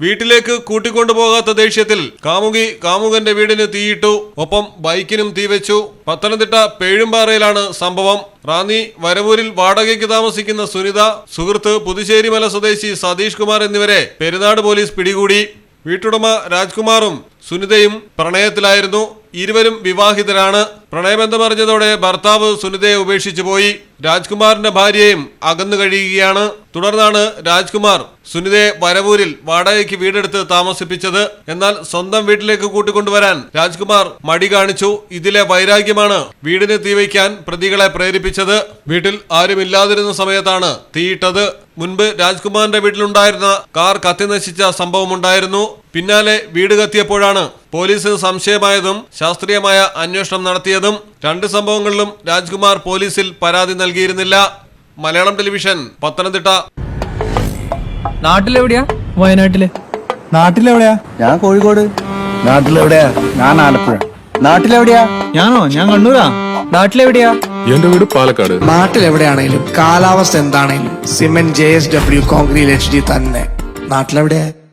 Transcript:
വീട്ടിലേക്ക് കൂട്ടിക്കൊണ്ടുപോകാത്ത ദേഷ്യത്തിൽ കാമുകി കാമുകന്റെ വീടിന് തീയിട്ടു ഒപ്പം ബൈക്കിനും തീവെച്ചു പത്തനംതിട്ട പേഴുംപാറയിലാണ് സംഭവം. റാന്നി വരവൂരിൽ വാടകയ്ക്ക് താമസിക്കുന്ന സുനിത സുഹൃത്ത് പുതുശ്ശേരിമല സ്വദേശി സതീഷ് കുമാർ എന്നിവരെ പെരുന്നാട് പോലീസ് പിടികൂടി. വീട്ടുടമ രാജ്കുമാറും സുനിതയും പ്രണയത്തിലായിരുന്നു. ഇരുവരും വിവാഹിതരാണ്. പ്രണയബന്ധമറിഞ്ഞതോടെ ഭർത്താവ് സുനിതയെ ഉപേക്ഷിച്ചു പോയി. രാജ്കുമാറിന്റെ ഭാര്യയും അകന്നു കഴിയുകയാണ്. തുടർന്നാണ് രാജ്കുമാർ സുനിതയെ വരവൂരിൽ വാടകയ്ക്ക് വീടെടുത്ത് താമസിപ്പിച്ചത്. എന്നാൽ സ്വന്തം വീട്ടിലേക്ക് കൂട്ടിക്കൊണ്ടുവരാൻ രാജ്കുമാർ മടി കാണിച്ചു. ഇതിലെ വൈരാഗ്യമാണ് വീടിന് തീവയ്ക്കാൻ പ്രതികളെ പ്രേരിപ്പിച്ചത്. വീട്ടിൽ ആരുമില്ലാതിരുന്ന സമയത്താണ് തീയിട്ടത് മുൻപ് രാജ്കുമാറിന്റെ വീട്ടിലുണ്ടായിരുന്ന കാർ കത്തിനശിച്ച സംഭവമുണ്ടായിരുന്നു. പിന്നാലെ വീട് കത്തിയപ്പോഴാണ് പോലീസിന് സംശയമായതും ശാസ്ത്രീയമായ അന്വേഷണം നടത്തിയതും രണ്ട് സംഭവങ്ങളിലും രാജ്കുമാർ പോലീസിൽ പരാതി നൽകിയിരുന്നില്ല. മലയാളം ടെലിവിഷൻ പത്തനംതിട്ട. നാട്ടിലെവിടെയാ? വയനാട്ടിൽ. നാട്ടിലെവിടെയാ? ഞാൻ കോഴിക്കോട്. നാട്ടിലെവിടെയാ? ഞാൻ ആലപ്പുഴ. നാട്ടിലെവിടെയാ? ഞാനോ? ഞാൻ കണ്ണൂരാ. നാട്ടിലെവിടെയാ? എന്റെ വീട് പാലക്കാട്. നാട്ടിലെവിടെയാണേലും കാലാവസ്ഥ എന്താണെങ്കിലും cement J S W concrete H D തന്നെ. നാട്ടിലെവിടെയാ?